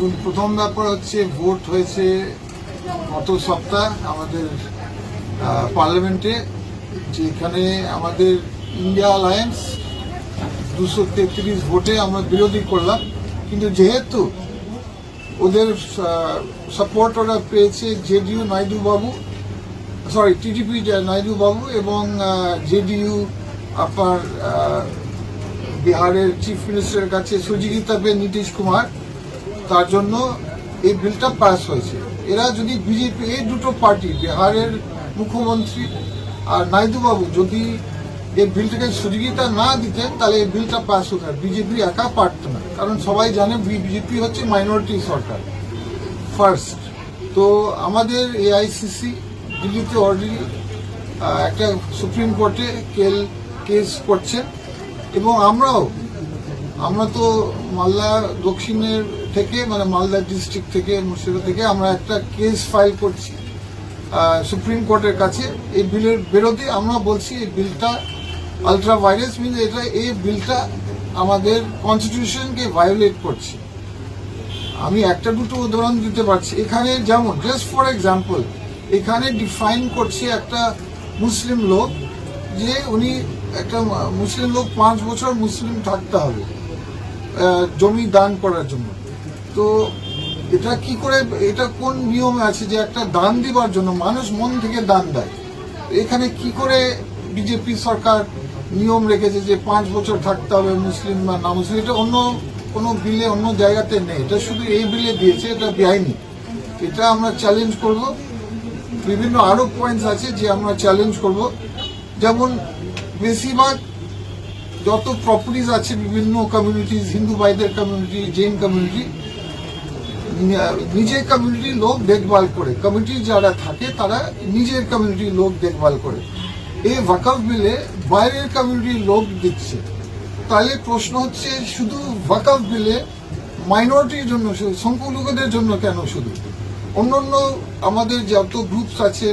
প্রথম ব্যাপার হচ্ছে ভোট হয়েছে গত সপ্তাহ আমাদের পার্লামেন্টে, যেখানে আমাদের ইন্ডিয়া অ্যালায়েন্স দুশো তেত্রিশ ভোটে আমরা বিরোধী করলাম। কিন্তু যেহেতু ওদের সাপোর্ট ওরা পেয়েছে জেডিইউ নাইডু বাবু সরি টিডিপি নাইডু বাবু এবং জেডিইউ আপনার বিহারের চিফ মিনিস্টারের কাছে সুজিগিতা বে নীতিশ কুমার। তার জন্য এই বিলটা পাস হয়েছে। এরা যদি বিজেপি এই দুটো পার্টি বিহারের মুখ্যমন্ত্রী আর নাইডু বাবু যদি এই বিলটাকে সুযোগিতা না দিতেন, তাহলে এই বিলটা পাস হতো না। বিজেপি একা পারত না। কারণ সবাই জানে বিজেপি হচ্ছে মাইনরিটি সরকার ফার্স্ট তো আমাদের এআইসিসি দিল্লিতে অলরেডি একটা সুপ্রিম কোর্টে কেল কেস করছে। এবং আমরাও আমরা তো মালদা দক্ষিণের থেকে মানে মালদা ডিস্ট্রিক্ট থেকে, মুর্শিদাবাদ থেকে আমরা একটা কেস ফাইল করছি সুপ্রিম কোর্টের কাছে। এই বিলের বিরোধী আমরা বলছি, এই বিলটা আলট্রা ভাইরাস মিন এটা, এই বিলটা আমাদের কনস্টিটিউশনকে ভায়োলেট করছে। আমি একটা দুটো উদাহরণ দিতে পারছি। এখানে যেমন জাস্ট ফর এক্সাম্পল এখানে ডিফাইন করছে একটা মুসলিম লোক যে উনি একটা মুসলিম লোক পাঁচ বছর মুসলিম থাকতে হবে। জমি দান করার জন্য। তো এটা কি করে, এটা কোন নিয়মে আছে যে একটা দান দিবার জন্য মানুষ মন থেকে দান দেয়? এখানে কি করে বিজেপি সরকার নিয়ম রেখেছে যে পাঁচ বছর থাকতে হবে মুসলিম বা না মুসলিম এটা অন্য কোনো বিলে, অন্য জায়গাতে নেই। এটা শুধু এই বিলে দিয়েছে, এটা বেআইনি এটা আমরা চ্যালেঞ্জ করব। বিভিন্ন আরও পয়েন্টস আছে যে আমরা চ্যালেঞ্জ করব। যেমন বেশিরভাগ যত প্রপার্টিজ আছে বিভিন্ন কমিউনিটিজ হিন্দু ভাইদের কমিউনিটি জৈন কমিউনিটি নিজের কমিউনিটির লোক দেখভাল করে। কমিউনিটি যারা থাকে, তারা নিজের কমিউনিটির লোক দেখভাল করে। এই ওয়াকফ বিলে বাইরের কমিউনিটির লোক দিচ্ছে। তাহলে প্রশ্ন হচ্ছে, শুধু ওয়াকফ বিলে মাইনরিটির জন্য সংখ্যালঘুদের জন্য কেন শুধু? অন্য অন্য আমাদের যত গ্রুপস আছে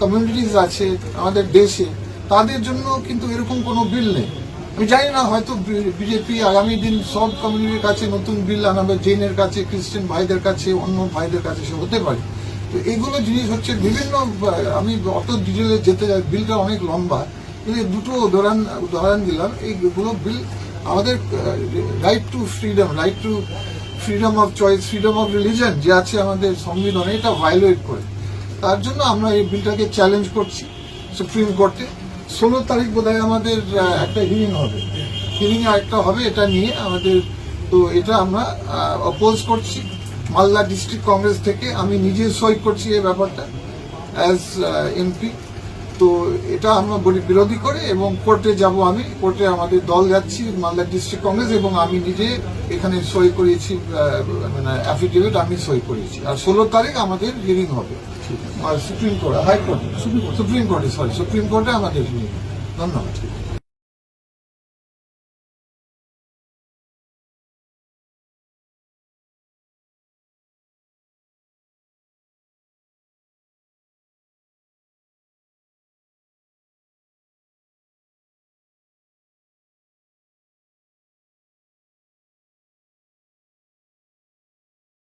কমিউনিটিজ আছে, আমাদের দেশে, তাদের জন্য কিন্তু এরকম কোনো বিল নেই। আমি জানি না, হয়তো বিজেপি আগামী দিন সব কমিউনিটির কাছে নতুন বিল আনাবে, জেনের কাছে, খ্রিস্টান ভাইদের কাছে, অন্য ভাইদের কাছে, সে হতে পারে। তো এইগুলো জিনিস হচ্ছে বিভিন্ন, আমি অত ডিটেলে যেতে বিলটা অনেক লম্বা। কিন্তু দুটো উদাহরণ উদাহরণ দিলাম, এইগুলো বিল আমাদের right to freedom right to freedom of choice freedom of religion যে আছে আমাদের সংবিধানে, এটা ভায়োলেট করে। তার জন্য আমরা এই বিলটাকে চ্যালেঞ্জ করছি সুপ্রিম কোর্টে ষোলো তারিখ বোধহয় আমাদের একটা হিয়ারিং হবে। হিয়ারিং একটা হবে, এটা নিয়ে আমাদের, তো এটা আমরা অপোজ করছি। মালদা ডিস্ট্রিক্ট কংগ্রেস থেকে আমি নিজে সই করছি এই ব্যাপারটা অ্যাজ এমপি তো এটা আমরা বলি বিরোধী করে এবং কোর্টে যাব আমি। কোর্টে আমাদের দল যাচ্ছি মালদা ডিস্ট্রিক্ট কংগ্রেস এবং আমি নিজে এখানে সই করিয়েছি মানে অ্যাফিডেভিট আমি সই করিয়েছি আর ষোলো তারিখ আমাদের হিয়ারিং হবে। আর supreme court high court supreme কোর্টে। সরি সুপ্রিম কোর্টে আমাদের হিয়ারিং ধন্যবাদ।